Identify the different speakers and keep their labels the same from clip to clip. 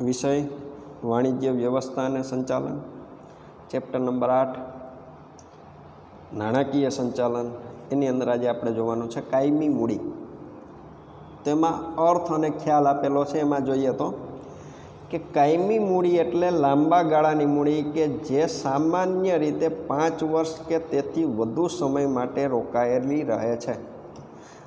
Speaker 1: વિષય, વાણિજ્ય વ્યવસ્થા અને સંચાલન. ચેપ્ટર નંબર આઠ, નાણાકીય સંચાલન. એની અંદર આજે આપણે જોવાનું છે કાયમી મૂડી. તેમાં અર્થ અને ખ્યાલ આપેલો છે, એમાં જોઈએ તો કે કાયમી મૂડી એટલે લાંબા ગાળાની મૂડી કે જે સામાન્ય રીતે પાંચ વર્ષ કે તેથી વધુ સમય માટે રોકાયેલી રહે છે.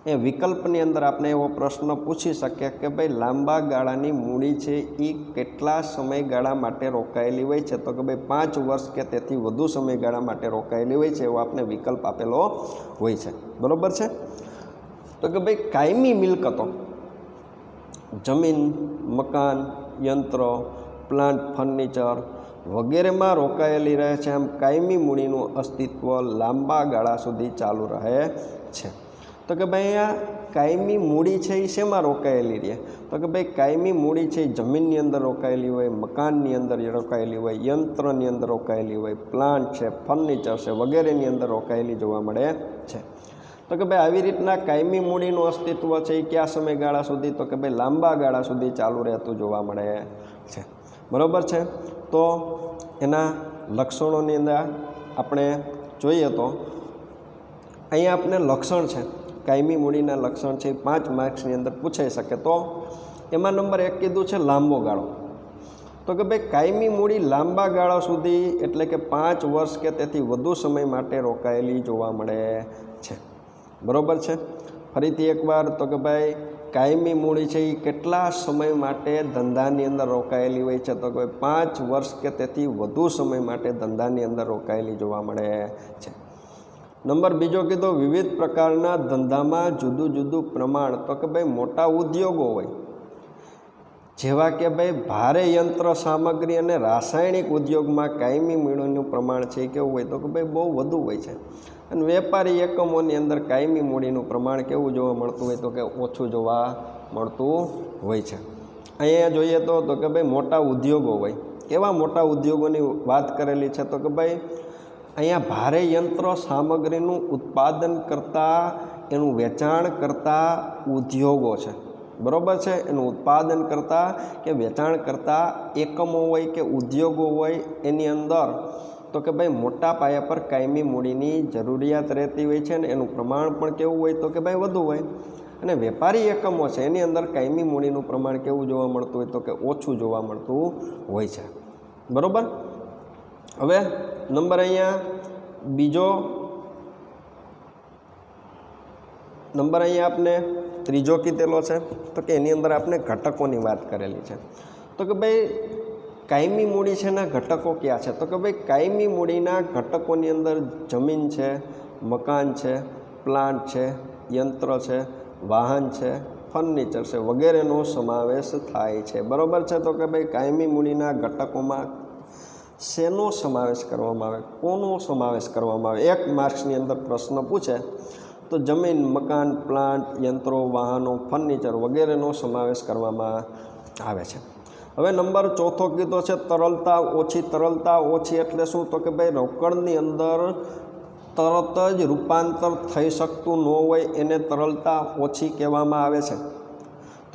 Speaker 1: એ વિકલ્પની અંદર આપણે એવો પ્રશ્ન પૂછી શકીએ કે ભાઈ લાંબા ગાળાની મૂડી છે એ કેટલા સમયગાળા માટે રોકાયેલી હોય છે? તો કે ભાઈ પાંચ વર્ષ કે તેથી વધુ સમયગાળા માટે રોકાયેલી હોય છે એવો આપણે વિકલ્પ આપેલો હોય છે. બરાબર છે? તો કે ભાઈ કાયમી મિલકતો, જમીન, મકાન, યંત્ર, પ્લાન્ટ, ફર્નિચર વગેરેમાં રોકાયેલી રહે છે. આમ કાયમી મૂડીનું અસ્તિત્વ લાંબા ગાળા સુધી ચાલુ રહે છે. તો કે ભાઈ અહીંયા કાયમી મૂડી છે એ શેમાં રોકાયેલી રહે? તો કે ભાઈ કાયમી મૂડી છે એ જમીનની અંદર રોકાયેલી હોય, મકાનની અંદર રોકાયેલી હોય, યંત્રની અંદર રોકાયેલી હોય પ્લાન્ટ છે ફર્નિચર છે, વગેરેની અંદર રોકાયેલી જોવા મળે છે. તો કે ભાઈ આવી રીતના કાયમી મૂડીનું અસ્તિત્વ છે એ કયા સમયગાળા સુધી? તો કે ભાઈ લાંબા ગાળા સુધી ચાલુ રહેતું જોવા મળે છે. બરાબર છે? તો એના લક્ષણોની અંદર આપણે જોઈએ તો અહીંયા આપણે લક્ષણ છે. કાયમી મૂડીના લક્ષણ છે પાંચ માર્ક્સની અંદર પૂછાઈ શકે તો એમાં નંબર એક કીધું છે લાંબો ગાળો. તો કે ભાઈ કાયમી મૂડી લાંબા ગાળા સુધી એટલે કે પાંચ વર્ષ કે તેથી વધુ સમય માટે રોકાયેલી જોવા મળે છે. બરાબર છે? ફરીથી એકવાર તો કે ભાઈ કાયમી મૂડી છે એ કેટલા સમય માટે ધંધાની અંદર રોકાયેલી હોય છે? તો કે ભાઈ પાંચ વર્ષ કે તેથી વધુ સમય માટે ધંધાની અંદર રોકાયેલી જોવા મળે છે. નંબર બીજો કીધો, વિવિધ પ્રકારના ધંધામાં જુદું જુદું પ્રમાણ. તો કે ભાઈ મોટા ઉદ્યોગો હોય, જેવા કે ભાઈ ભારે યંત્ર સામગ્રી અને રાસાયણિક ઉદ્યોગમાં કાયમી મૂડીનું પ્રમાણ છે, કેવું હોય તો કે ભાઈ બહુ વધુ હોય છે. અને વેપારી એકમોની અંદર કાયમી મૂડીનું પ્રમાણ કેવું જોવા મળતું હોય તો કે ઓછું જોવા મળતું હોય છે. અહીંયા જોઈએ તો તો કે ભાઈ મોટા ઉદ્યોગો હોય, કેવા મોટા ઉદ્યોગોની વાત કરેલી છે? તો કે ભાઈ અહીંયા ભારે યંત્ર સામગ્રીનું ઉત્પાદન કરતા, એનું વેચાણ કરતા ઉદ્યોગો છે. બરાબર છે? એનું ઉત્પાદન કરતા કે વેચાણ કરતા એકમો હોય કે ઉદ્યોગો હોય એની અંદર, તો કે ભાઈ મોટા પાયા પર કાયમી મૂડીની જરૂરિયાત રહેતી હોય છે ને એનું પ્રમાણ પણ કેવું હોય તો કે ભાઈ વધુ હોય. અને વેપારી એકમો છે, એની અંદર કાયમી મૂડીનું પ્રમાણ કેવું જોવા મળતું હોય તો કે ઓછું જોવા મળતું હોય છે. બરાબર? હવે નંબર અહીંયા, બીજો નંબર અહીંયા આપને ત્રીજો કીધેલો છે. તો કે એની અંદર આપણે ઘટકોની વાત કરેલી છે. તો કે ભાઈ, કાયમી મૂડી છે એના ઘટકો ક્યાં છે? તો કે ભાઈ, કાયમી મૂડીના ઘટકોની અંદર જમીન છે, મકાન છે, પ્લાન્ટ છે, યંત્ર છે, વાહન છે, ફર્નિચર છે વગેરેનો સમાવેશ થાય છે. બરાબર છે? તો કે ભાઈ, કાયમી મૂડીના ઘટકોમાં શેનો સમાવેશ કરવામાં આવે? કોનો સમાવેશ કરવામાં આવે? એક માર્ક્સની અંદર પ્રશ્ન પૂછે, તો જમીન, મકાન, પ્લાન્ટ, યંત્રો, વાહનો, ફર્નિચર વગેરેનો સમાવેશ કરવામાં આવે છે. હવે નંબર ચોથો કીધો છે, તરલતા ઓછી તરલતા ઓછી એટલે શું? તો કે ભાઈ રોકડની અંદર તરત જ રૂપાંતર થઈ શકતું ન હોય એને તરલતા ઓછી કહેવામાં આવે છે.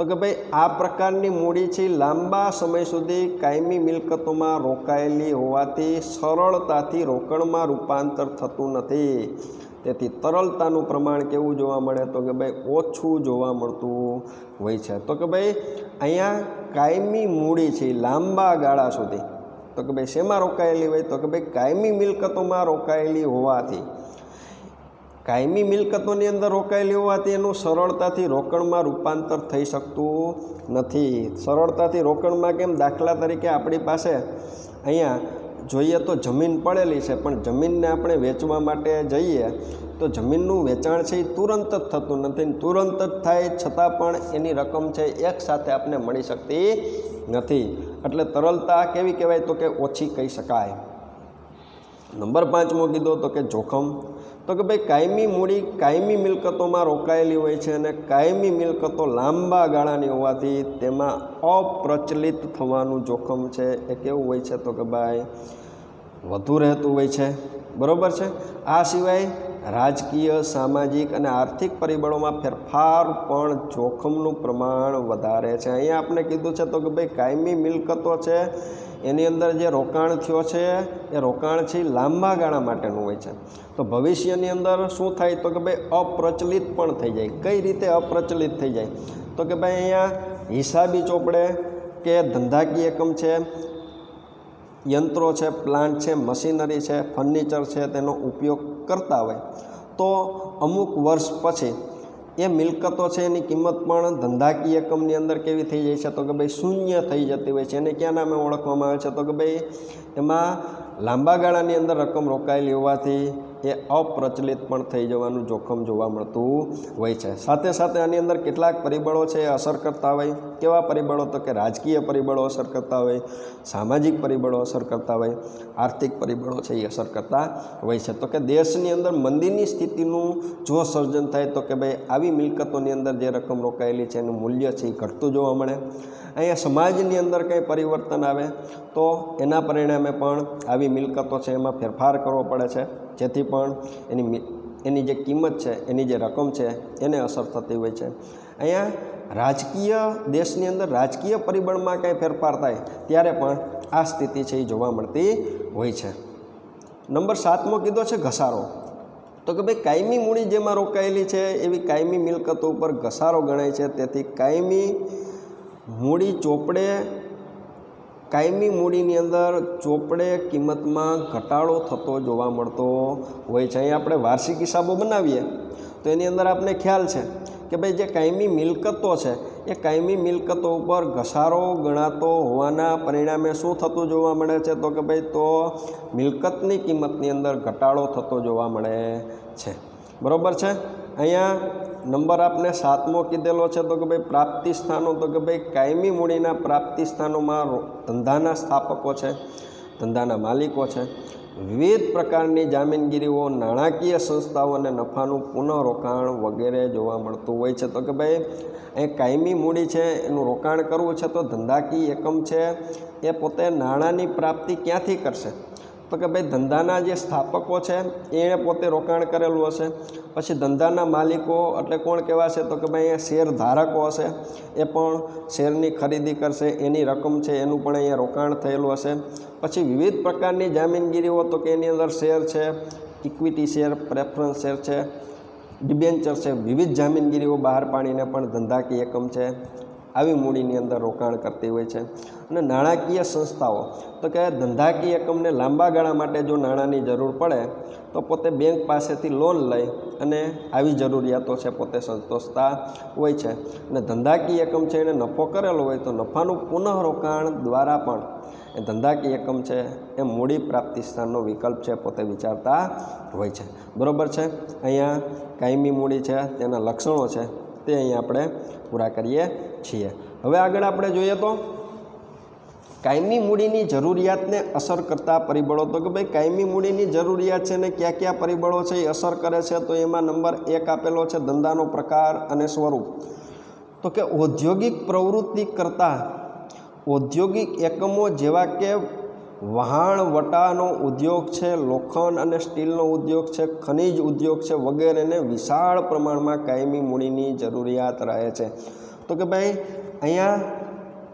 Speaker 1: તો કે ભાઈ, આ પ્રકારની મૂડી છે લાંબા સમય સુધી કાયમી મિલકતોમાં રોકાયેલી હોવાથી સરળતાથી રોકડમાં રૂપાંતર થતું નથી. તેથી તરલતાનું પ્રમાણ કેવું જોવા મળે તો કે ભાઈ, ઓછું જોવા મળતું હોય છે. તો કે ભાઈ, અહીંયા કાયમી મૂડી છે લાંબા ગાળા સુધી, તો કે ભાઈ, શેમાં રોકાયેલી હોય? તો કે ભાઈ, કાયમી મિલકતોમાં રોકાયેલી હોવાથી. કાયમી મિલકતોની અંદર રોકાયેલી હોવાથી એનું સરળતાથી રોકડમાં રૂપાંતર થઈ શકતું નથી. સરળતાથી રોકડમાં કેમ? દાખલા તરીકે આપણી પાસે અહીંયા જોઈએ તો જમીન પડેલી છે, પણ જમીનને આપણે વેચવા માટે જઈએ તો જમીનનું વેચાણ છે એ તુરંત જ થતું નથી તુરંત જ થાય છતાં પણ એની રકમ છે એક સાથે આપને મળી શકતી નથી. એટલે તરલતા કેવી કહેવાય? તો કે ઓછી કહી શકાય. નંબર પાંચમો કીધો તો કે જોખમ. તો કે ભાઈ કાયમી મૂડી, કાયમી મિલકતોમાં રોકાયેલી હોય છે અને કાયમી મિલકતો લાંબા ગાળાની હોવાથી તેમાં અપ્રચલિત થવાનું જોખમ છે. એ કેવું હોય છે તો કે ભાઈ, વધુ રહેતું હોય છે. બરાબર છે? આ સિવાય રાજકીય, સામાજિક અને આર્થિક પરિબળોમાં ફેરફાર પણ જોખમનું પ્રમાણ વધારે છે. અહીંયા આપણે કીધું છે તો કે ભાઈ કાયમી મિલકતો છે એની અંદર જે રોકાણ થયો છે, એ રોકાણ છે લાંબા ગાળા માટેનું હોય છે. તો ભવિષ્યની અંદર શું થાય? તો કે ભાઈ અપ્રચલિત પણ થઈ જાય. કઈ રીતે અપ્રચલિત થઈ જાય? તો કે ભાઈ અહીંયા હિસાબી ચોપડે કે ધંધાકીય એકમ છે, યંત્રો છે, પ્લાન્ટ છે, મશીનરી છે, ફર્નિચર છે, તેનો ઉપયોગ કરતા હોય. તો અમુક વર્ષ પછી એ મિલકતો છે એની કિંમત પણ ધંધાકીય એકમની અંદર કેવી થઈ જાય છે? તો કે ભાઈ શૂન્ય થઈ જતી હોય છે. એને ક્યાં નામે ઓળખવામાં આવે છે? તો કે ભાઈ એમાં લાંબા ગાળાની અંદર રકમ રોકાયેલી હોવાથી એ અપ્રચલિત પણ થઈ જવાનું જોખમ જોવા મળતું હોય છે. સાથે સાથે આની અંદર કેટલાક પરિબળો છે અસર કરતા હોય. કેવા પરિબળો તો કે રાજકીય પરિબળો અસર કરતા હોય, સામાજિક પરિબળો અસર કરતા હોય, આર્થિક પરિબળો છે એ અસર કરતા હોય છે. તો કે દેશની અંદર મંદીની સ્થિતિનું જો સર્જન થાય તો કે ભાઈ આવી મિલકતોની અંદર જે રકમ રોકાયેલી છે એનું મૂલ્ય છે એ ઘટતું જોવા મળે. અહીંયા સમાજની અંદર કંઈ પરિવર્તન આવે તો એના પરિણામે પણ આવી મિલકતો છે એમાં ફેરફાર કરવો પડે છે. જેથી પણ એની એની જે કિંમત છે, એની જે રકમ છે, એને અસર થતી હોય છે. અહીંયા રાજકીય દેશની અંદર રાજકીય પરિબળમાં કાંઈ ફેરફાર થાય, ત્યારે પણ આ સ્થિતિ છે એ જોવા મળતી હોય છે. નંબર સાતમો કીધો છે ઘસારો. તો કે ભાઈ કાયમી મૂડી જેમાં રોકાયેલી છે, એવી કાયમી મિલકતો ઉપર ઘસારો ગણાય છે, તેથી કાયમી મૂડી ચોપડે, કાયમી મૂડીની અંદર ચોપડે કિંમતમાં ઘટાડો થતો જોવા મળતો હોય છે. અહીં આપણે વાર્ષિક હિસાબો બનાવીએ, તો એની અંદર આપણે ખ્યાલ છે કે ભાઈ જે કાયમી મિલકતો છે, એ કાયમી મિલકતો ઉપર ઘસારો ગણાતો હોવાના પરિણામે શું થતું જોવા મળે છે? તો કે ભાઈ તો મિલકતની કિંમતની અંદર ઘટાડો થતો જોવા મળે છે. બરાબર છે? અહીંયા નંબર આપને સાતમો કીધેલો છે, તો કે ભાઈ પ્રાપ્તિ સ્થાનો, તો કે ભાઈ કાયમી મૂડીના પ્રાપ્તિ સ્થાનોમાં ધંધાના સ્થાપકો છે, ધંધાના માલિકો છે. વિવિધ પ્રકારની જામીનગીરીઓ, નાણાકીય સંસ્થાઓને નફાનું પુનઃરોકાણ વગેરે જોવા મળતું હોય છે. તો કે ભાઈ અહીં કાયમી મૂડી છે, એનું રોકાણ કરવું છે, તો ધંધાકીય એકમ છે, એ પોતે નાણાંની પ્રાપ્તિ ક્યાંથી કરશે? તો કે ભાઈ ધંધાના જે સ્થાપકો છે, એણે પોતે રોકાણ કરેલું હશે. પછી ધંધાના માલિકો, એટલે કોણ કહેવાશે? તો કે ભાઈ અહીંયા શેર ધારકો હશે. એ પણ શેરની ખરીદી કરશે, એની રકમ છે, એનું પણ અહીંયા રોકાણ થયેલું હશે. પછી વિવિધ પ્રકારની જામીનગીરીઓ, તો કે એની અંદર શેર છે ઇક્વિટી શેર પ્રેફરન્સ શેર છે ડિબેન્ચર છે વિવિધ જામીનગીરીઓ બહાર પાડીને પણ ધંધાકીય એકમ છે. આવી મૂડીની અંદર રોકાણ કરતી હોય છે. અને નાણાકીય સંસ્થાઓ, તો કે ધંધાકીય એકમને લાંબા ગાળા માટે જો નાણાંની જરૂર પડે, તો પોતે બેંક પાસેથી લોન લઈ અને આવી જરૂરિયાતો છે પોતે સંતોષતા હોય છે. અને ધંધાકીય એકમ છે એને નફો કરેલો હોય તો નફાનું પુનઃરોકાણ દ્વારા પણ એ ધંધાકીય એકમ છે એ મૂડી પ્રાપ્તિ સ્થાનનો વિકલ્પ છે પોતે વિચારતા હોય છે. બરાબર છે? અહીંયા કાયમી મૂડી છે, તેના લક્ષણો છે. તે અહીંયા આપણે પૂરા કરીએ છીએ. હવે આગળ આપણે જોઈએ તો કાયમી મૂડીની જરૂરિયાતને અસર કરતા પરિબળો તો કે ભાઈ કાયમી મૂડીની જરૂરિયાત છે ને કયા કયા પરિબળો છે એ અસર કરે છે તો એમાં નંબર એક આપેલો છે ધંધાનો પ્રકાર અને સ્વરૂપ. તો કે ઔદ્યોગિક પ્રવૃત્તિ કરતાં ઔદ્યોગિક એકમો જેવા કે વહાણ વટાનો ઉદ્યોગ છે, લોખંડ અને સ્ટીલનો ઉદ્યોગ છે, ખનિજ ઉદ્યોગ છે વગેરેને વિશાળ પ્રમાણમાં કાયમી મૂડીની જરૂરિયાત રહે છે. તો કે ભાઈ, અહીંયા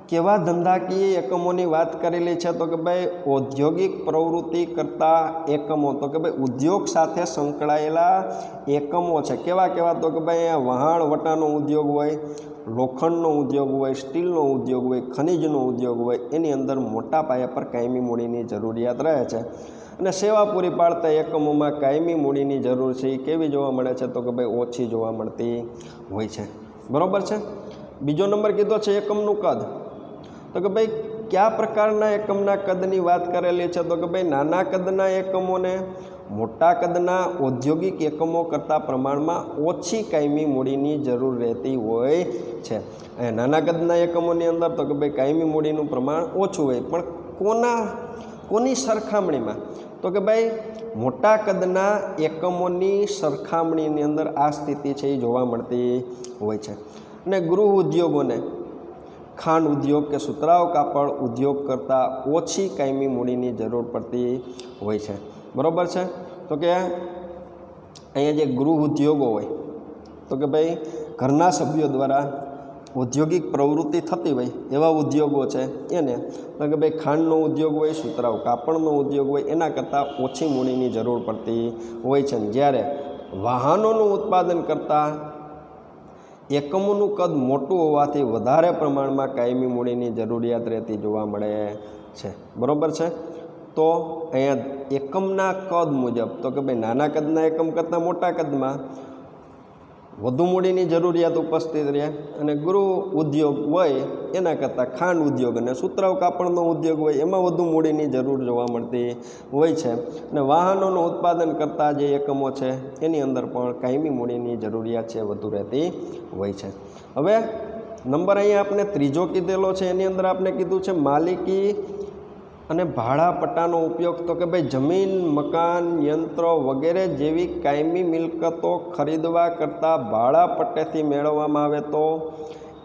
Speaker 1: કેવા ધંધાકીય એકમોની વાત કરેલી છે? તો કે ભાઈ, ઔદ્યોગિક પ્રવૃત્તિ કરતા એકમો. તો કે ભાઈ, ઉદ્યોગ સાથે સંકળાયેલા એકમો છે. કેવા કેવા? તો કે ભાઈ, અહીંયા વહાણવટાનો ઉદ્યોગ હોય લોખંડનો ઉદ્યોગ હોય, સ્ટીલનો ઉદ્યોગ હોય, ખનિજનો ઉદ્યોગ હોય, એની અંદર મોટા પાયા પર કાયમી મૂડીની જરૂરિયાત રહે છે. અને સેવા પૂરી પાડતા એકમોમાં કાયમી મૂડીની જરૂર છે એ કેવી જોવા મળે છે તો કે ભાઈ ઓછી જોવા મળતી હોય છે. બરાબર છે? બીજો નંબર કીધો છે એકમનું કદ. તો કે ભાઈ કયા પ્રકારના એકમના કદની વાત કરેલી છે? તો કે ભાઈ નાના કદના એકમોને મોટા કદના ઔદ્યોગિક એકમો કરતાં પ્રમાણમાં ઓછી કાયમી મૂડીની જરૂર રહેતી હોય છે. નાના કદના એકમોની અંદર તો કે ભાઈ કાયમી મૂડીનું પ્રમાણ ઓછું હોય, પણ કોના, કોની સરખામણીમાં? તો કે ભાઈ મોટા કદના એકમોની સરખામણીની અંદર આ સ્થિતિ છે એ જોવા મળતી હોય છે. અને ગૃહ ઉદ્યોગોને ખાંડ ઉદ્યોગ કે સુતરાઉ કાપડ ઉદ્યોગ કરતાં ઓછી કાયમી મૂડીની જરૂર પડતી હોય છે. બરાબર છે? તો કે અહીંયા જે ગૃહ ઉદ્યોગો હોય, તો કે ભાઈ ઘરના સભ્યો દ્વારા ઔદ્યોગિક પ્રવૃત્તિ થતી હોય એવા ઉદ્યોગો છે એને. તો કે ભાઈ ખાંડનો ઉદ્યોગ હોય, સુતરાઉ કાપડનો ઉદ્યોગ હોય, એના કરતાં ઓછી મૂડીની જરૂર પડતી હોય છે. જ્યારે વાહનોનું ઉત્પાદન કરતાં એકમોનું કદ મોટું હોવાથી વધારે પ્રમાણમાં કાયમી મૂડીની જરૂરિયાત રહેતી જોવા મળે છે. બરાબર છે? તો અહીંયા એકમના કદ મુજબ, તો કે ભાઈ નાના કદના એકમ કરતાં મોટા કદમાં વધુ મૂડીની જરૂરિયાત ઉપસ્થિત રહે અને ગૃહ ઉદ્યોગ હોય એના કરતાં ખાંડ ઉદ્યોગ અને સુતરાવ કાપડનો ઉદ્યોગ હોય એમાં વધુ મૂડીની જરૂર જોવા મળતી હોય છે. અને વાહનોનું ઉત્પાદન કરતા જે એકમો છે, એની અંદર પણ કાયમી મૂડીની જરૂરિયાત છે, વધુ રહેતી હોય છે. હવે નંબર અહીંયા આપણે ત્રીજો કીધેલો છે, એની અંદર આપણે કીધું છે માલિકી અને ભાડાપટ્ટાનો ઉપયોગ તો કે ભાઈ જમીન, મકાન, યંત્રો વગેરે જેવી કાયમી મિલકતો ખરીદવા કરતાં ભાડાપટ્ટેથી મેળવવામાં આવે તો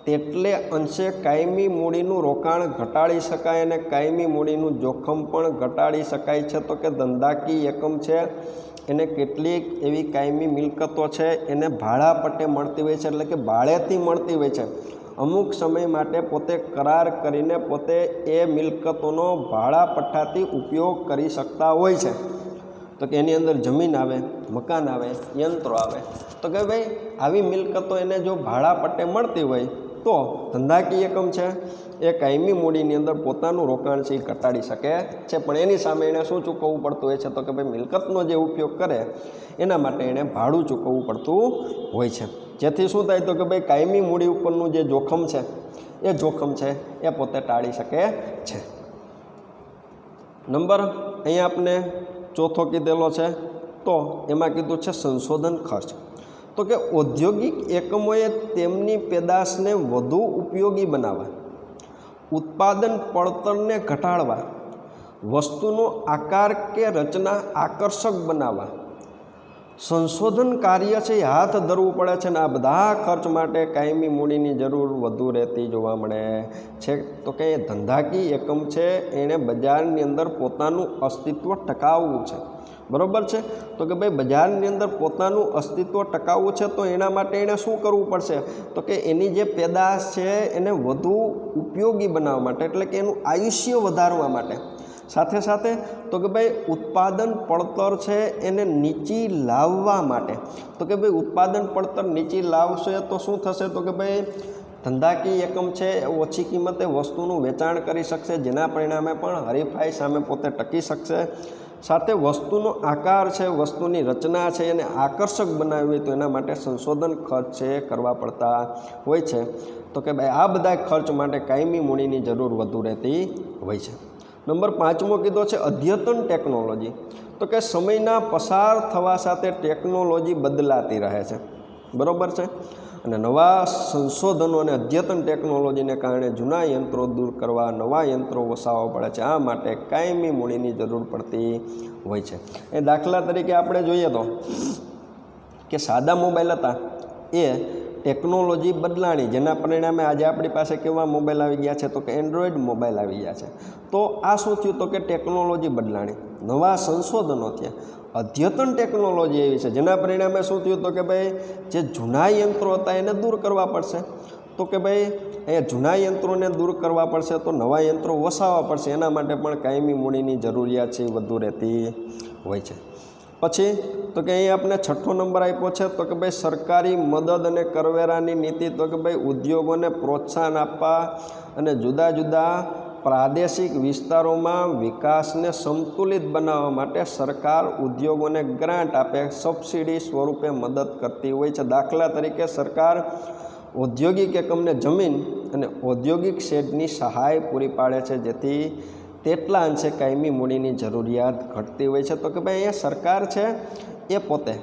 Speaker 1: તેટલે અંશે કાયમી મૂડીનું રોકાણ ઘટાડી શકાય અને કાયમી મૂડીનું જોખમ પણ ઘટાડી શકાય છે. તો કે ધંધાકીય એકમ છે. એને કેટલીક એવી કાયમી મિલકતો છે એને ભાડાપટ્ટે મળતી હોય છે. એટલે કે ભાડેથી મળતી હોય છે. અમુક સમય માટે પોતે કરાર કરીને પોતે એ મિલકતોનો ભાડા પટ્ટાથી ઉપયોગ કરી શકતા હોય છે. તો કે એની અંદર જમીન આવે, મકાન આવે, યંત્રો આવે. તો કે ભાઈ, આવી મિલકતો એને જો ભાડા પટ્ટે મળતી હોય, તો ધંધાકીય એકમ છે. એ કાયમી મૂડીની અંદર પોતાનું રોકાણ છે એ ઘટાડી શકે છે. પણ એની સામે એણે શું ચૂકવવું પડતું હોય છે? તો કે ભાઈ, મિલકતનો જે ઉપયોગ કરે, એના માટે એણે ભાડું ચૂકવવું પડતું હોય છે. જેથી શું થાય તો કે ભાઈ કાયમી મૂડી ઉપરનું જે જોખમ છે, એ જોખમ છે, એ પોતે ટાળી શકે છે. નંબર અહીંયા આપણે ચોથો કીધેલો છે, તો એમાં કીધું છે સંશોધન ખર્ચ. તો કે ઔદ્યોગિક એકમોએ તેમની પેદાશને વધુ ઉપયોગી બનાવવા, ઉત્પાદન પડતરને ઘટાડવા, વસ્તુનો આકાર કે રચના આકર્ષક બનાવવા સંશોધન કાર્ય છે, એ હાથ ધરવું પડે છે ને આ બધા ખર્ચ માટે કાયમી મૂડીની જરૂર વધુ રહેતી જોવા મળે. છે તો કે એ ધંધાકીય એકમ છે, એણે બજારની અંદર પોતાનું અસ્તિત્વ ટકાવવું છે. બરાબર છે? તો કે ભાઈ બજારની અંદર પોતાનું અસ્તિત્વ ટકાવવું છે, તો એના માટે એણે શું કરવું પડશે? તો કે એની જે પેદાશ છે, એને વધુ ઉપયોગી બનાવવા માટે, એટલે કે એનું આયુષ્ય વધારવા માટે. સાથે સાથે તો કે ભાઈ ઉત્પાદન પડતર છે એને નીચી લાવવા માટે. તો કે ભાઈ ઉત્પાદન પડતર નીચી લાવશે તો શું થશે? તો કે ભાઈ ધંધાકીય એકમ છે, ઓછી કિંમતે વસ્તુનું વેચાણ કરી શકશે, જેના પરિણામે પણ હરીફાઈ સામે પોતે ટકી શકશે. સાથે વસ્તુનો આકાર છે, વસ્તુની રચના છે, એને આકર્ષક બનાવવી હોય તો એના માટે સંશોધન ખર્ચ છે, કરવા પડતા હોય છે. તો કે ભાઈ આ બધા ખર્ચ માટે કાયમી મૂડીની જરૂર વધુ રહેતી હોય છે. નંબર પાંચમો કીધો છે અદ્યતન ટેકનોલોજી. તો કે સમયના પસાર થવા સાથે ટેકનોલોજી બદલાતી રહે છે. બરાબર છે? અને નવા સંશોધનો અને અદ્યતન ટેકનોલોજીને કારણે જૂના યંત્રો દૂર કરવા નવા યંત્રો વસાવવા પડે છે. આ માટે કાયમી મૂડીની જરૂર પડતી હોય છે. એ દાખલા તરીકે આપણે જોઈએ તો કે સાદા મોબાઈલ હતા. એ ટેકનોલોજી બદલાણી, જેના પરિણામે આજે આપણી પાસે કેવા મોબાઈલ આવી ગયા છે તો કે એન્ડ્રોઈડ મોબાઈલ આવી ગયા છે. તો આ શું થયું તો કે ટેકનોલોજી બદલાણી. નવા સંશોધનો થયા. અદ્યતન ટેકનોલોજી એવી છે, જેના પરિણામે શું થયું તો કે ભાઈ, જે જૂના યંત્રો હતા એને દૂર કરવા પડશે. તો કે ભાઈ, અહીંયા જૂના યંત્રોને દૂર કરવા પડશે તો નવા યંત્રો વસાવવા પડશે. એના માટે પણ કાયમી મૂડીની જરૂરિયાત છે, એ વધુ રહેતી હોય છે. પછી તો કે અહીં આપણે છઠ્ઠો નંબર આપ્યો છે, તો કે ભાઈ સરકારી મદદ અને કરવેરાની નીતિ, તો કે ભાઈ ઉદ્યોગોને પ્રોત્સાહન આપવા અને જુદા જુદા પ્રાદેશિક વિસ્તારોમાં વિકાસને સંતુલિત બનાવવા માટે સરકાર ઉદ્યોગોને ગ્રાન્ટ આપે, સબસિડી સ્વરૂપે મદદ કરતી હોય છે. દાખલા તરીકે સરકાર ઔદ્યોગિક એકમને જમીન અને ઔદ્યોગિક શેડની સહાય પૂરી પાડે છે, જેથી તેટલા અંશે કાયમી મૂડીની જરૂરિયાત ઘટતી હોય છે. તો કે ભાઈ અહીંયા સરકાર છે એ પોતે.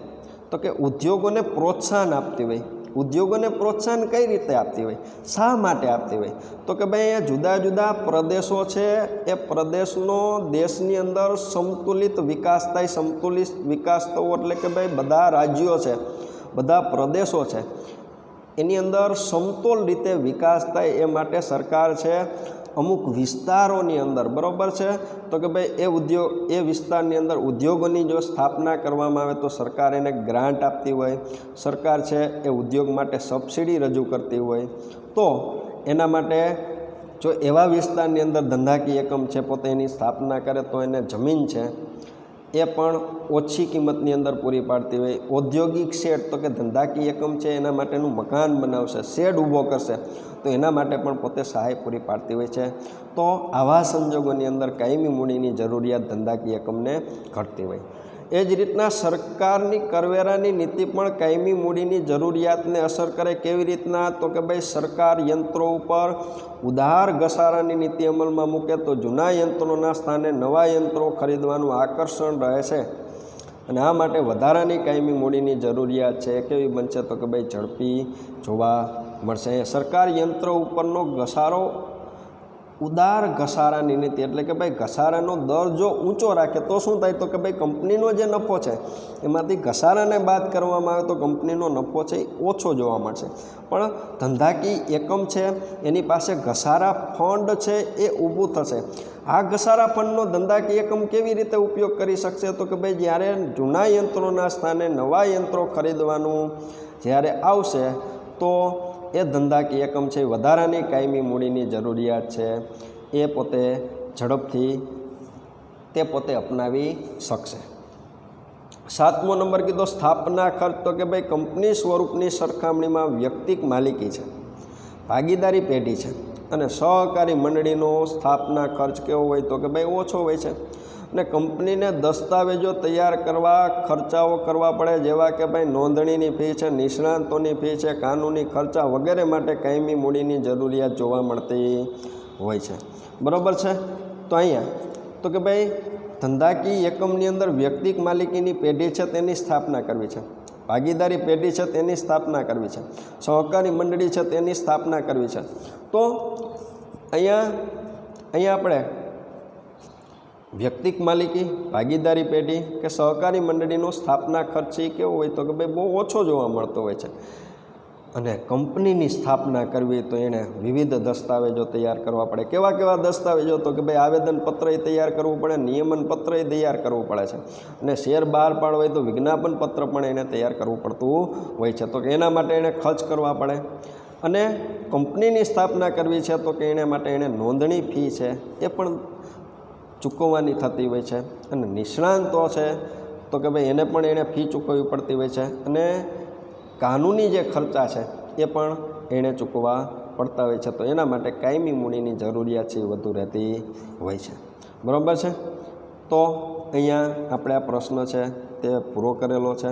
Speaker 1: તો કે ઉદ્યોગોને પ્રોત્સાહન આપતી હોય. ઉદ્યોગોને પ્રોત્સાહન કઈ રીતે આપતી હોય? શા માટે આપતી હોય? તો કે ભાઈ અહીંયા જુદા જુદા પ્રદેશો છે. એ પ્રદેશનો દેશની અંદર સંતુલિત વિકાસ થાય. સંતુલિત વિકાસ થવો એટલે કે ભાઈ બધા રાજ્યો છે, બધા પ્રદેશો છે, એની અંદર સમતોલ રીતે વિકાસ થાય એ માટે સરકાર છે. અમુક વિસ્તારોની અંદર, બરાબર છે? તો કે ભાઈ, એ ઉદ્યોગ એ વિસ્તારની અંદર ઉદ્યોગોની જો સ્થાપના કરવામાં આવે તો સરકાર એને ગ્રાન્ટ આપતી હોય, સરકાર છે એ ઉદ્યોગ માટે સબસિડી રજૂ કરતી હોય. તો એના માટે જો એવા વિસ્તારની અંદર ધંધાકીય એકમ છે, પોતે એની સ્થાપના કરે તો એને જમીન છે, એ પણ ઓછી કિંમતની અંદર પૂરી પાડતી હોય. ઔદ્યોગિક શેડ તો કે ધંધાકીય એકમ છે, એના માટેનું મકાન બનાવશે, શેડ ઊભો કરશે. તો એના માટે પણ પોતે સહાય પૂરી પાડતી હોય છે. તો આવા સંજોગોની અંદર કાયમી મૂડીની જરૂરિયાત ધંધાકીય એકમને ઘટતી હોય. એ જ રીતના સરકારની કરવેરાની નીતિ પણ કાયમી મૂડીની જરૂરિયાતને અસર કરે કેવી રીતના? તો કે ભાઈ સરકાર યંત્રો ઉપર ઉદાર ઘસારાની નીતિ અમલમાં મૂકે તો જૂના યંત્રોના સ્થાને નવા યંત્રો ખરીદવાનું આકર્ષણ રહે છે. અને આ માટે વધારાની કાયમી મૂડીની જરૂરિયાત છે. કેવી બનશે? તો કે ભાઈ ઝડપી જોવા મળશે. સરકાર યંત્ર ઉપરનો ઘસારો, ઉદાર ઘસારાની નીતિ એટલે કે ભાઈ ઘસારાનો દર જો ઊંચો રાખે, તો શું થાય? તો કે ભાઈ કંપનીનો જે નફો છે, એમાંથી ઘસારાને બાદ કરવામાં આવે તો કંપનીનો નફો છે એ ઓછો જોવા મળશે. પણ ધંધાકી એકમ છે, એની પાસે ઘસારા ફંડ છે એ ઊભું થશે. આ ઘસારા ફંડનો ધંધાકી એકમ કેવી રીતે ઉપયોગ કરી શકશે? તો કે ભાઈ જ્યારે જૂના યંત્રોના સ્થાને નવા યંત્રો ખરીદવાનું જ્યારે આવશે, તો એ ધંધાકીય એકમ છે વધારાની કાયમી મૂડીની જરૂરિયાત છે. એ પોતે ઝડપથી તે પોતે અપનાવી શકશે. સાતમો નંબર કીધો, સ્થાપના ખર્ચ તો કે ભાઈ કંપની સ્વરૂપની સરખામણીમાં વ્યક્તિક માલિકી છે, ભાગીદારી પેઢી છે. અને સહકારી મંડળીનો સ્થાપના ખર્ચ કેવો હોય તો કે ભાઈ ઓછો હોય છે. અને કંપનીને દસ્તાવેજો તૈયાર કરવા, ખર્ચાઓ કરવા પડે, જેવા કે ભાઈ નોંધણીની ફી છે, નિષ્ણાંતોની ફી છે, કાનૂની ખર્ચા વગેરે માટે કાયમી મૂડીની જરૂરિયાત જોવા મળતી હોય છે. બરાબર છે? તો અહીંયા, તો કે ભાઈ ધંધાકીય એકમની અંદર વ્યક્તિક માલિકીની પેઢી છે તેની સ્થાપના કરવી છે. ભાગીદારી પેઢી છે તેની સ્થાપના કરવી છે. સહકારી મંડળી છે તેની સ્થાપના કરવી છે. તો અહીંયા અહીંયા આપણે વ્યક્તિક માલિકી, ભાગીદારી પેઢી કે સહકારી મંડળીનો સ્થાપના ખર્ચ એ કેવો હોય તો કે ભાઈ બહુ ઓછો જોવા મળતો હોય છે. અને કંપનીની સ્થાપના કરવી તો એણે વિવિધ દસ્તાવેજો તૈયાર કરવા પડે. કેવા કેવા દસ્તાવેજો તો કે ભાઈ આવેદનપત્ર એ તૈયાર કરવું પડે નિયમન પત્ર તૈયાર કરવું પડે છે. અને શેર બહાર પાડવો હોય તો વિજ્ઞાપન પત્ર પણ એને તૈયાર કરવું પડતું હોય છે. તો કે એના માટે એણે ખર્ચ કરવા પડે. અને કંપનીની સ્થાપના કરવી છે તો કે એને માટે એણે નોંધણી ફી છે. એ પણ ચૂકવવાની થતી હોય છે અને નિષ્ણાંતો છે, તો કે ભાઈ એને પણ એણે ફી ચૂકવવી પડતી હોય છે અને કાનૂની જે ખર્ચા છે એ પણ એણે ચૂકવવા પડતા હોય છે. તો એના માટે કાયમી મૂડીની જરૂરિયાત છે વધુ રહેતી હોય છે. બરાબર છે? તો અહીંયા આપણે આ પ્રશ્ન છે તે પૂરો કરેલો છે.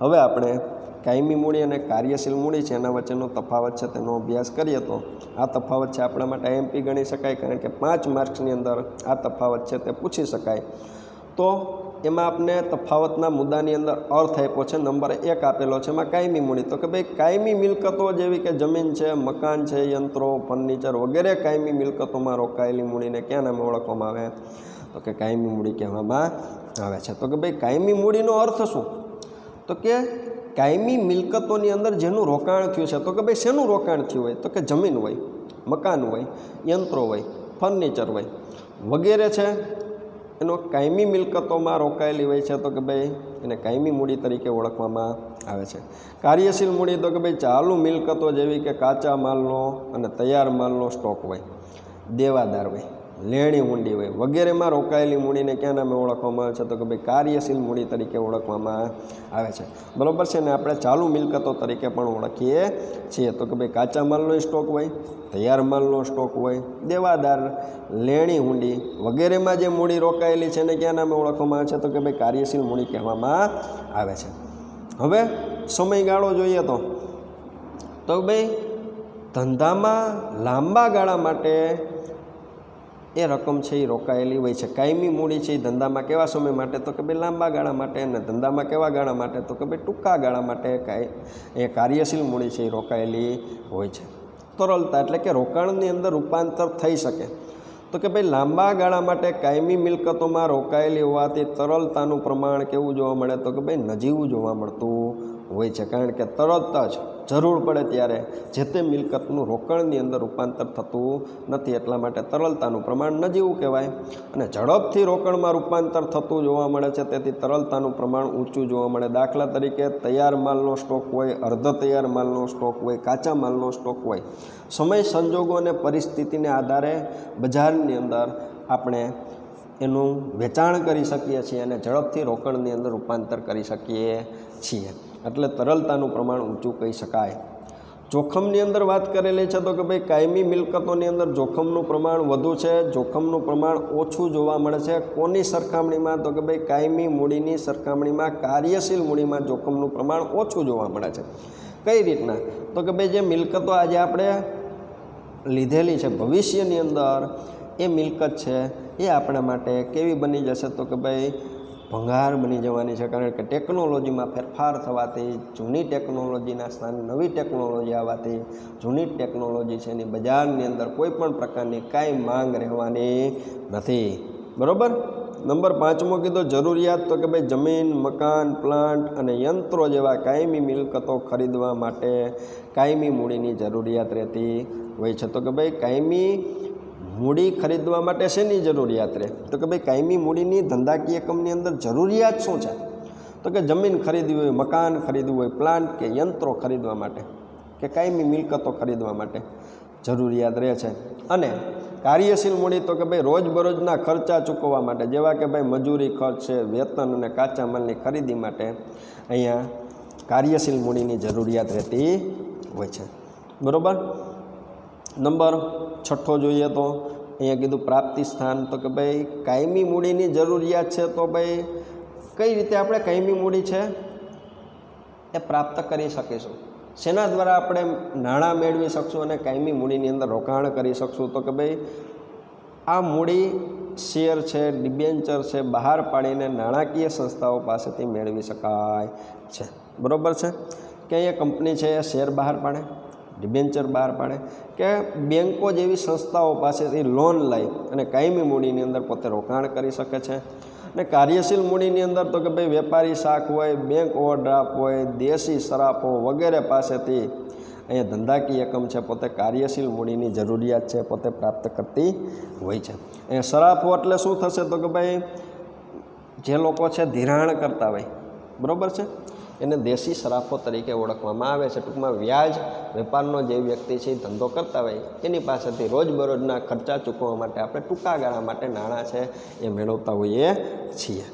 Speaker 1: હવે આપણે કાયમી મૂડી અને કાર્યશીલ મૂડી છે, એના વચ્ચેનો તફાવત છે, તેનો અભ્યાસ કરીએ તો આ તફાવત છે આપણા માટે એમપી ગણી શકાય, કારણ કે પાંચ માર્ક્સની અંદર આ તફાવત છે તે પૂછી શકાય. તો એમાં આપને તફાવતના મુદ્દાની અંદર અર્થ આપ્યો છે, નંબર એક આપેલો છે એમાં કાયમી મૂડી. તો કે ભાઈ, કાયમી મિલકતો જેવી કે જમીન છે, મકાન છે, યંત્રો, ફર્નિચર વગેરે કાયમી મિલકતોમાં રોકાયેલી મૂડીને ક્યાં નામે ઓળખવામાં આવે? તો કે કાયમી મૂડી કહેવામાં આવે છે. તો કે ભાઈ, કાયમી મૂડીનો અર્થ શું? તો કે કાયમી મિલકતોની અંદર જેનું રોકાણ થયું છે, તો કે ભાઈ શેનું રોકાણ થયું હોય? તો કે જમીન હોય, મકાન હોય, યંત્રો હોય, ફર્નિચર હોય, વગેરે છે. એનો કાયમી મિલકતોમાં રોકાયેલી હોય છે, તો કે ભાઈ એને કાયમી મૂડી તરીકે ઓળખવામાં આવે છે. કાર્યશીલ મૂડી તો કે ભાઈ ચાલુ મિલકતો જેવી કે કાચા માલનો અને તૈયાર માલનો સ્ટોક હોય, દેવાદાર હોય. લેણી મૂડી હોય. વગેરેમાં રોકાયેલી મૂડીને ક્યાં નામે ઓળખવામાં આવે છે? તો કે ભાઈ કાર્યશીલ મૂડી તરીકે ઓળખવામાં આવે છે. બરાબર છે? ને આપણે ચાલુ મિલકતો તરીકે પણ ઓળખીએ છીએ. તો કે ભાઈ કાચા માલનો સ્ટોક હોય, તૈયાર માલનો સ્ટોક હોય, દેવાદાર, લેણી હુંડી વગેરેમાં જે મૂડી રોકાયેલી છે એને ક્યાં નામે ઓળખવામાં આવે છે? તો કે ભાઈ કાર્યશીલ મૂડી કહેવામાં આવે છે. હવે સમયગાળો જોઈએ તો. તો ભાઈ ધંધામાં લાંબા ગાળા માટે એ રકમ છે એ રોકાયેલી હોય છે. કાયમી મૂડી છે એ ધંધામાં કેવા સમય માટે? તો કે ભાઈ લાંબા ગાળા માટે અને ધંધામાં કેવા ગાળા માટે? તો કે ભાઈ ટૂંકા ગાળા માટે કાંઈ એ કાર્યશીલ મૂડી છે એ રોકાયેલી હોય છે. તરલતા એટલે કે રોકાણની અંદર રૂપાંતર થઈ શકે. તો કે ભાઈ લાંબા ગાળા માટે કાયમી મિલકતોમાં રોકાયેલી હોવાથી તરલતાનું પ્રમાણ કેવું જોવા મળે? તો કે ભાઈ નજીવું જોવા મળતું હોય છે. કારણ કે તરત જ જરૂર પડે ત્યારે જે તે મિલકતનું રોકાણની અંદર રૂપાંતર થતું નથી. એટલા માટે તરલતાનું પ્રમાણ નજીવું કહેવાય. અને ઝડપથી રોકાણમાં રૂપાંતર થતું જોવા મળે છે. તેથી તરલતાનું પ્રમાણ ઊંચું જોવા મળે. દાખલા તરીકે તૈયાર માલનો સ્ટોક હોય, અર્ધ તૈયાર માલનો સ્ટોક હોય, કાચા માલનો સ્ટોક હોય. સમય, સંજોગો અને પરિસ્થિતિને આધારે બજારની અંદર આપણે એનું વેચાણ કરી શકીએ છીએ અને ઝડપથી રોકાણની અંદર રૂપાંતર કરી શકીએ છીએ. એટલે તરલતાનું પ્રમાણ ઊંચું કહી શકાય. જોખમની અંદર વાત કરેલી છે તો કે ભાઈ કાયમી મિલકતોની અંદર જોખમનું પ્રમાણ વધુ છે, જોખમનું પ્રમાણ ઓછું જોવા મળે છે. કોની સરખામણીમાં? તો કે ભાઈ કાયમી મૂડીની સરખામણીમાં કાર્યશીલ મૂડીમાં જોખમનું પ્રમાણ ઓછું જોવા મળે છે. કઈ રીતના? તો કે ભાઈ જે મિલકતો આજે આપણે લીધેલી છે ભવિષ્યની અંદર, એ મિલકત છે, એ આપણા માટે કેવી બની જશે? તો કે ભાઈ ભંગાર બની જવાની છે કારણ કે ટેકનોલોજીમાં ફેરફાર થવાથી જૂની ટેકનોલોજીના સ્થાને, નવી ટેકનોલોજી આવવાથી જૂની ટેકનોલોજી છે એની બજારની અંદર કોઈ પણ પ્રકારની કાંઈ માંગ રહેવાની નથી. બરાબર? નંબર પાંચમો કીધો, જરૂરિયાત તો કે ભાઈ જમીન, મકાન, પ્લાન્ટ અને યંત્રો જેવા કાયમી મિલકતો ખરીદવા માટે કાયમી મૂડીની જરૂરિયાત રહેતી હોય છે. તો કે ભાઈ કાયમી મૂડી ખરીદવા માટે શેની જરૂરિયાત રહે? તો કે ભાઈ, કાયમી મૂડીની ધંધાકીય એકમની અંદર જરૂરિયાત શું છે? તો કે જમીન ખરીદવી હોય, મકાન ખરીદવું હોય પ્લાન્ટ કે યંત્રો ખરીદવા માટે, કે કાયમી મિલકતો ખરીદવા માટે જરૂરિયાત રહે છે. અને કાર્યશીલ મૂડી તો કે ભાઈ, રોજબરોજના ખર્ચા ચૂકવવા માટે, જેવા કે ભાઈ, મજૂરી ખર્ચ છે, વેતન અને કાચા માલની ખરીદી માટે અહીંયા કાર્યશીલ મૂડીની જરૂરિયાત રહેતી હોય છે. બરાબર? નંબર છઠ્ઠો જોઈએ તો. અહીંયા કીધું પ્રાપ્તિ સ્થાન. તો કે ભાઈ, કાયમી મૂડીની જરૂરિયાત છે તો ભાઈ, કઈ રીતે આપણે કાયમી મૂડી છે? એ પ્રાપ્ત કરી શકીશું. શેના દ્વારા આપણે નાણાં મેળવી શકશું અને કાયમી મૂડીની અંદર રોકાણ કરી શકશું? તો કે ભાઈ, આ મૂડી શેર છે, ડિબેન્ચર છે, બહાર પાડીને નાણાકીય સંસ્થાઓ પાસેથી મેળવી શકાય છે. બરાબર છે? કે અહીંયા કંપની છે એ શેર બહાર પાડે? ડિબેન્ચર બહાર પાડે કે બેન્કો જેવી સંસ્થાઓ પાસેથી લોન લઈ અને કાયમી મૂડીની અંદર પોતે રોકાણ કરી શકે છે. અને કાર્યશીલ મૂડીની અંદર તો કે ભાઈ વેપારી શાખ હોય બેંક ઓવરડ્રાફ્ટ હોય, દેશી શરાફો વગેરે પાસેથી અહીંયા ધંધાકીય એકમ છે, પોતે કાર્યશીલ મૂડીની જરૂરિયાત છે, પોતે પ્રાપ્ત કરતી હોય છે. અહીંયા શરાફો એટલે શું થશે તો કે ભાઈ જે લોકો છે ધિરાણ કરતા હોય, બરાબર છે? એને દેશી સરાફો તરીકે ઓળખવામાં આવે છે. ટૂંકમાં વ્યાજ, વેપારનો જે વ્યક્તિ છે ધંધો કરતા હોય, એની પાસેથી રોજબરોજના ખર્ચા ચૂકવવા માટે આપણે ટૂંકા ગાળા માટે નાણાં છે એ મેળવતા હોઈએ છીએ.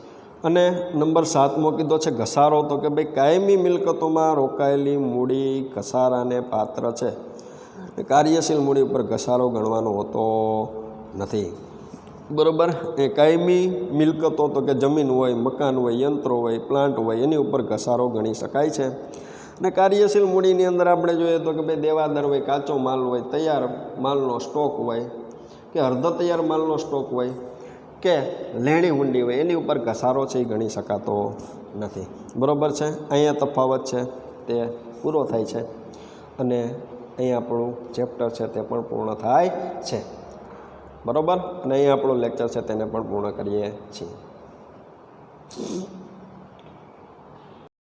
Speaker 1: અને નંબર સાતમો કીધો છે ઘસારો તો કે ભાઈ કાયમી મિલકતોમાં રોકાયેલી મૂડી ઘસારાને પાત્ર છે. કાર્યશીલ મૂડી ઉપર ઘસારો ગણવાનો હોતો નથી. બરાબર? એ કાયમી મિલકતો તો કે જમીન હોય, મકાન હોય, યંત્રો હોય પ્લાન્ટ હોય, એની ઉપર ઘસારો ગણી શકાય છે. અને કાર્યશીલ મૂડીની અંદર આપણે જોઈએ તો કે ભાઈ દેવાદર હોય, કાચો માલ હોય, તૈયાર માલનો સ્ટોક હોય, કે અર્ધ તૈયાર માલનો સ્ટોક હોય, કે લેણી હુંડી હોય, એની ઉપર ઘસારો છે એ ગણી શકાતો નથી. બરાબર છે? અહીંયા તફાવત છે, તે પૂરો થાય છે. અને અહીં આપણું ચેપ્ટર છે તે પણ પૂર્ણ થાય છે. બરાબર? અને અહીં આપણું લેક્ચર છે તેને પણ પૂર્ણ કરીએ છીએ.